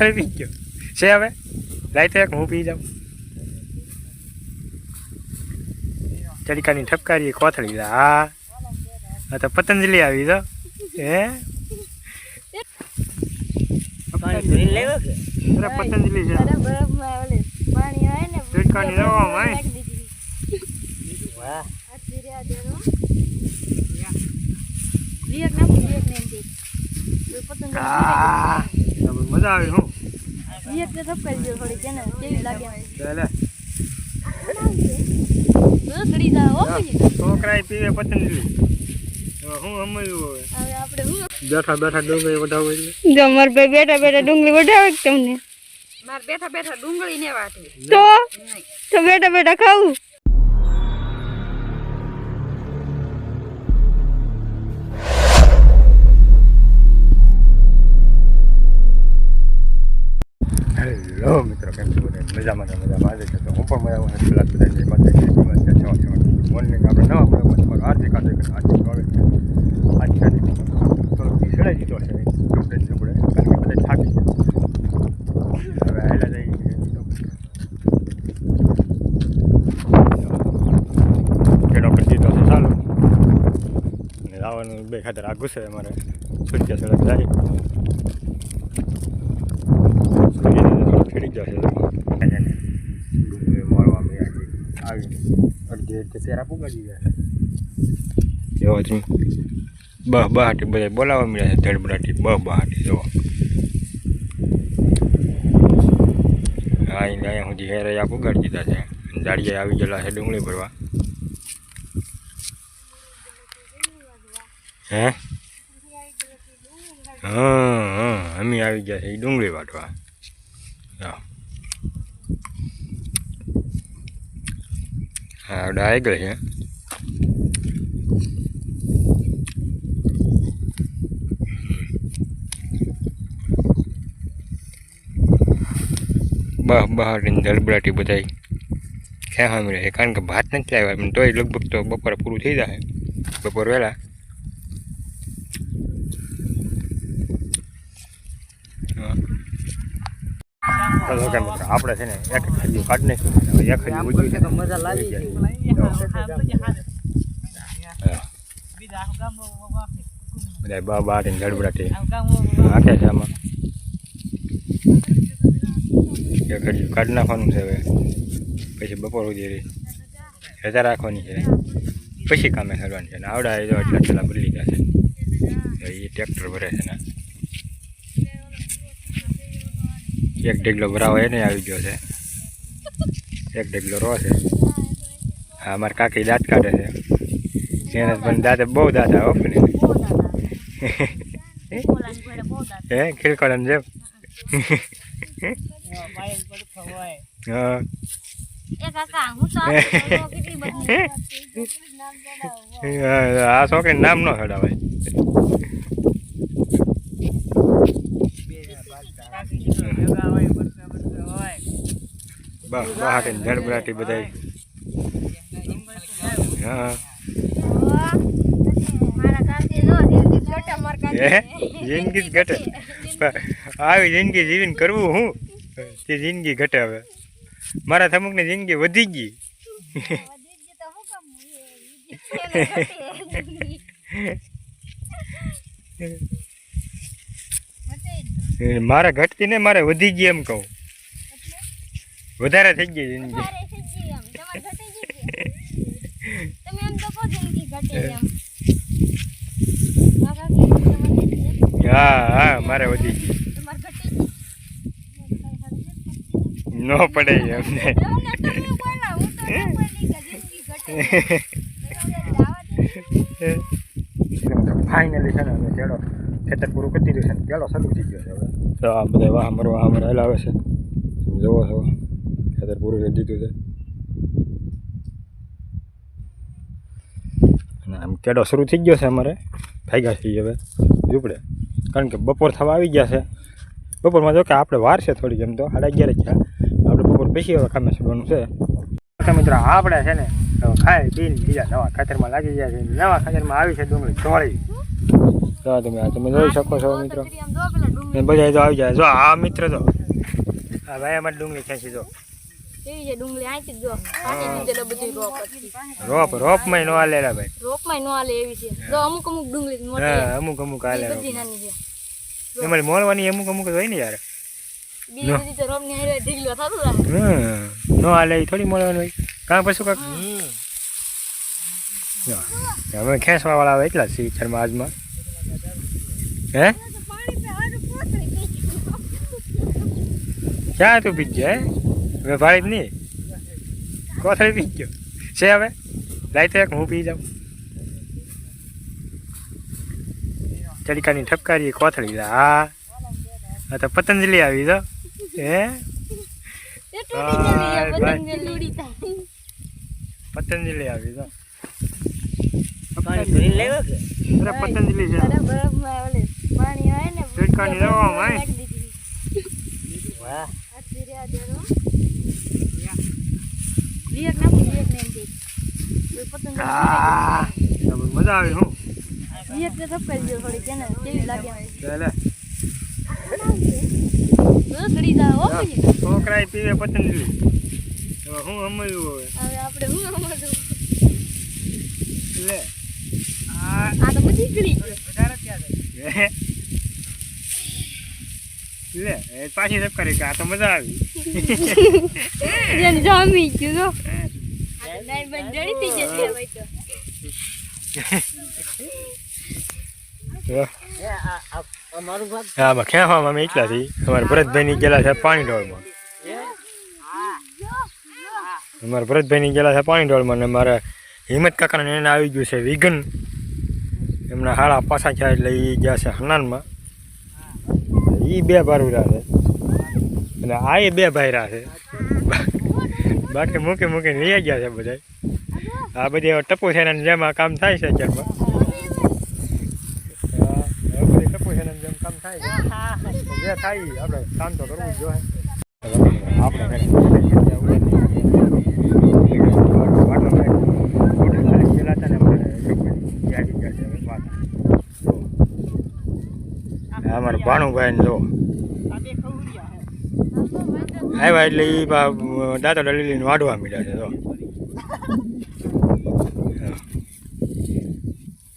કોથળી પી ગયો છે હવે લાઈ તો એક હું પી જાઉં ચડીકાની ઠપકારી કોથળી લા હા આ તો પતંજલિ આવી તો હે પાણી ભરીને લેવો કે અરે પતંજલિ છે અરે બરફમાં ઓલે પાણી હોય ને તીડકાની દવામાં હોય. નાખી દીધી. વાહ હાથી રહ્યા દેરો. વિવેક ને વિવેકને થપકારી દો થોડીક એને કેવી લાગે? ચાલે. તો જાય હો છોકરાએ પીવે પતંજલિ હું હવે? હવે આપણે હું? બેઠા બેઠા ડુંગળી વઢાવો જો મારા ભાઈ બેઠા બેઠા ડુંગળી વઢાવે તમને? મારે બેઠા બેઠા ડુંગળી ને વાત તો તો બેઠા બેઠા ખાવું? હેલો મિત્રો, કેમ છો બધા? મજામાં મજામાં? આજે છે તો હું પણ મજામાં નથી પેલા બધા જે માટે છે ગુડ મોર્નિંગ આપણે નવા બ્લોગમાં તમારો હાર્દિક હાર્દિક હાર્દિક સ્વાગત છે. આજ છે થોડોક વિસળાઈ દીધો છે. આપણે આપણે, કારણ કે બધા થાકી છે હવે આવેલા જઈએ છીએ. કરી દીધો છે, ચાલુ. અને લાવવાનું બે ખાતર આ છે અમારે. સૂર્ય સડક જાય. ખેડી જશે. મળવા આવી અડધી અડધી તેરા પુગાડી ગયા એવો જ બહ બહાટી બધા બોલાવવા મળ્યા છે, ધડબડાટી બહ બહાટી જો અહીં અહીંયા સુધી હેરે આ પુગાડી દીધા છે. દાડિયા આવી ગયેલા છે ડુંગળી ભરવા. હે? હા હા, અમે આવી ગયા છે ઈ ડુંગળી વાટવા. હા હા આવી ગઈ છે બહ બહારની ધડબડાટી બધાય ખ્યા સાંભળે કારણ કે ભાત નથી લાવ્યા તોય લગભગ તો બપોરે પૂરું થઈ જાય બપોર વહેલા હા તો કે મિત્રો આપણે છે ને એક ખરીયું કાઢ નાખ્યું એક ખરીયું ઉજી છે. મજા લાગી હા. બધા બા ને ધડબડાટી આખે છે. આમાં. એક ખરીયું કાઢ નાખવાનું છે હવે. પછી બપોર સુધી રજા રાખવાની છે. પછી કામે કરવાની છે. ને આવડા એ જો એટલા પેલા ભરી લીધા છે. એ ટ્રેક્ટર ભરે છે ને. એક ઢેગલો ભરાવો એને આવી ગયો છે. એક ઢેગલો રો છે. હા અમારા કાકી દાંત કાઢે છે. એને પણ દાંતે બહુ દાંત આવો પણ હે ખીલકોડાને જેમ? હા એ કાકા હું તો આ કેટલી બધી આ છોકરીનું નામ ન હડાવાય. બા બહાટી ધડબડાટી બધાય. હા? જિંદગી જ ઘટે. આવી જિંદગી જીવીને કરવું હું? તે જિંદગી ઘટે હવે. મારા થમુકની જિંદગી વધી ગઈ. મારે ઘટતી ને મારે વધી ગઈ એમ કહું. વધારે થઈ ગઈ જિંદગી તમે એમ તો કહો જિંદગી ઘટે એમ. મારા કાકી તમારે ઘટે છે? હા હા મારે વધી ગઈ ન પડે એમને તમને તમે બોલા, હું તો ન બોલી કે જિંદગી ઘટે. તમે ફાઇનલી છે ને અમે ચેડો ખેતર પૂરું કરી દીધું છે ને કેળો શરૂ થઈ ગયો છે હવે. તો આ બધા વાહ મરવા વાહ મરવા આવે છે. તમે જોવો છો. ખેતર પૂરું કરી દીધું છે અને આમ કેડો શરૂ થઈ ગયો છે અમારે. ભાગ્યા છીએ હવે, ઝૂંપડે. કારણ કે બપોર થવા આવી ગયા છે. બપોરમાં જો કે આપણે વાર છે થોડીક એમ તો, સાડા અગિયાર જ થયા. આપણે બપોર પછી હવે કામે છોડવાનું છે. મિત્રો, આપણે છે ને ખાઈ, પીને બીજા નવા ખાતરમાં લાગી ગયા છે. નવા ખાતરમાં આવી છે ડુંગળી ચોળી. તો તમે આ તમે જોઈ શકો છો, મિત્રો. જો બધા આવી જાય. જો આ મિત્ર તો, આ ભાઈ અમારી ડુંગળી ખેંચી જો કેવી છે ડુંગળી આંચી જો તો બધી રોપ હતી રોપ રોપમાં નો હાલેલા ભાઈ. રોપમાં નો હાલે એવી છે. જો અમુક અમુક ડુંગળી મોટી હા અમુક અમુક હાલે બધી નાની છે. એમાં મોળવાની અમુક અમુક હોય ને યાર. બીજી બધી તો રોપની હારે ઢીગલો થતો રહે. નો હાલે થોડી મળવાનું હોય. કાં પછી કાંક? હવે ખેંચવા વાળા આવે એટલા વિચારમાં આજમાં. હે? ક્યાં તું પી હે હવે ભાઈ નહીં. કોથળી પી ગયો. છે હવે? લાઈ તો એક હું પી જાઉં. ચડીકાની ઠપકારી કોથળી. લા હા. આ તો પતંજલિ આવી તો હે? હાય, પતંજલિ. આવી તો પતંજલિ છે. પાણી આવે ને દીધી. વાહ. દેરો. વિવેક નાખું, ને એમ. પતંગ આ, મજા આવી હું વિવેકને થપકારી દો થોડી કેવી લાગે એમ. લે જો ઘડી જાય, હો છોકરાએ પીવે પતંજલિ હવે હું સમજવું હવે હવે આપણે હું સમજવું? લે આ આ તો બધી. હે? લે પાછી સબ કરી આ તો મજા આવી જેને જામી ગયું નાઈ બંધ જડી થઈ જશે હા બા ખેવામાં અમે એકલા થી અમારા ભરતભાઈની ગયેલા છે પાણી ઢોળમાં અમારા ભરતભાઈની ગયેલા છે પાણી ઢોળમાં ને મારા હિંમત કાકાને એને આવી ગયું છે વિઘન. એમના હાડા પાછા થયા એટલે એ ગયા છે હનાનમાં એ બે ભારુરા છે. અને આ એ બે ભાઈરા છે. બાકી મૂકી મૂકીને લઈ ગયા છે બધા આ બધી ટપુ છે આ કામ થાય છે અત્યારમાં. ટપુ છે જેમ કામ થાય છે. જે થાય આપણે કામ તો કરવું જ જોઈએ. આપણે અમારું ભાણુભાઈ જો. આવ્યા એટલે એ દાંતો લીલીને વાઢવા મીડ્યા છે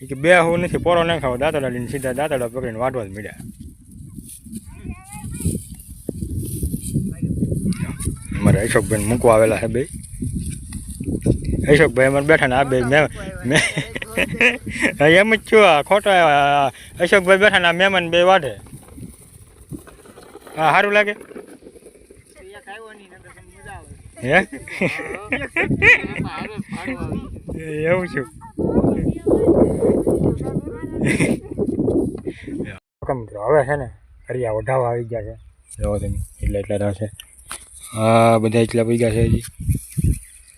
તો કે બે હું નથી પોરો ના ખાવ દાંતડા લઈને સીધા દાંતડા પકડીને વાઢવા જ મીડ્યા અમારે અશોકભાઈ મૂકવા આવેલા છે બે અશોકભાઈ અમારે બેઠા ને આ બે મેં મેં એમ જ છું આ ખોટા અશોકભાઈ બેઠા ને આ મહેમાન બે વાઢે હા સારું લાગે હે? એવું છું. મિત્રો હવે છે ને ફરિયા ઓઢાવા આવી ગયા છે. જોવો તમે એટલે એટલા રહેશે હા બધા એટલા પડી ગયા છે હજી.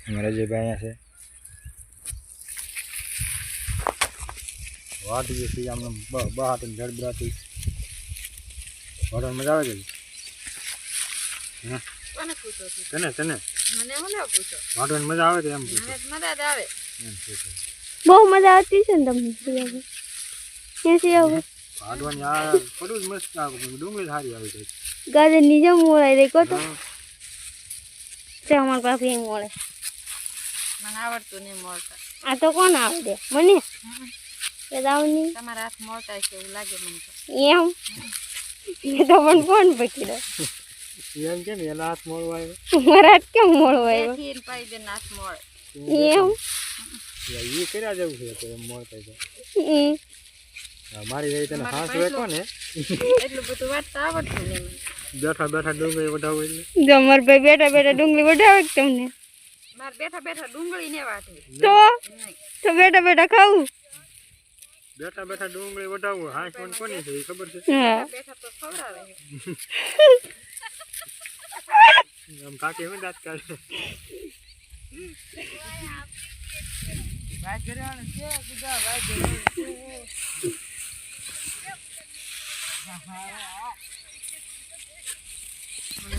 અમારા રજયભાઈ અહીંયા છે. વાત જે છે આમ બહાર જડબડાટી. વાટવાની મજા આવે છે હે? તને તને. મને હું ના પૂછો? વાટવાની મજા આવે કે એમ પૂછો. મને મજા જ આવે. બહુ મજા આવતી છે ને તમને ક્યાંથી આવું વાટવાની આ પડું જ મસ્ત આવે ડુંગળી સારી આવે છે. ગાજરની જેમ મોળાઈ રહી કો તો. તે પાસે એ મોળે. મને આવડતું નહીં મળતા. આ તો કોણ આવડે? મને? એ દાવની તમારા હાથ મળતા છે એવું લાગે મને તો. એમ? એ તો પણ કોણ પકડ્યો. એમ કેમ એના હાથ મોડવા આવ્યો? મારા હાથ કેમ મોળો આવ્યો? બેથી પાઈ દે હાથ મળે એમ એ કર્યા જેવું છે તો એમ મળતા છે હમ. હા, મારી રહી તને હાથ વેકો ને. એટલું બધું વાંચતા આવડતું નહીં મને. બેઠા બેઠા ડુંગળી વઢાવું એટલે. જો મારા ભાઈ બેઠા બેઠા ડુંગળી વઢાવે કે તમને? મારે બેઠા બેઠા ડુંગળી ને વાટે તો? નહીં તો બેઠા બેઠા ખાવું? બેઠા બેઠા ડુંગળી વઢાવું. હાથ પણ કોની છે એ ખબર છે? હા. બેઠા તો ખવડાવે. આમ કાકી હું દાંત કાઢે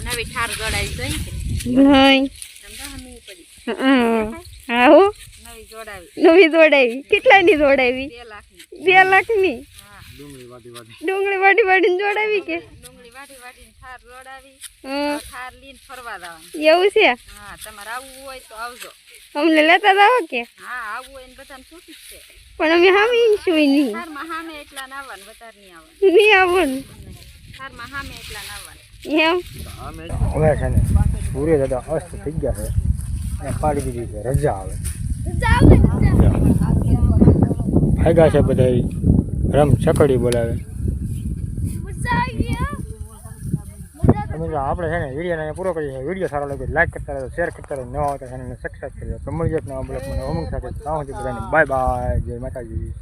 નવી ઠાર જોડાઈ જઈ કે નહીં સમજા હમી પડી હમ. હા હો નવી જોડાવી નવી દોડાવી કેટલાની દોડાવી બે લાખની બે લાખની હા ડુંગળી વાટી વાટી ડુંગળી વાટી વાટીને જોડાવી કે ડુંગળી વાટી વાટીને થાર લોડાવી હં, થાર લઈને ફરવા જવાનું. એવું છે? હા તમારે આવવું હોય તો આવજો. અમને લેતા જાઓ કે? હા આવવું હોય ને બધાને છૂટી જ છે. પણ અમે સામે શું નહીં. થારમાં સામે એકલા ના આવવાનું વધારે નહીં આવવાનું. નહીં આવવાનું. થારમાં સામે એકલા ના આવવાનું એમ? હવે છે ને સૂર્ય દાદા અસ્ત થઈ ગયા છે. અને પાડી દીધી છે રજા આવે. ફાયદા છે બધા રમ ચકડી બોલાવે તમે આપણે છે ને વિડીયોને અહીંયા પૂરો કરીએ, વીડિયો સારો લાગે લાઈક કરતા રહ્યો શેર કરતા રહ્યો નવા આવતા ચેનલને સબસ્ક્રાઈબ કરી દો તો મળી જાય નવા બ્લોગમાં નવા સાથે. ત્યાં બધાને બાય બાય જય માતાજી.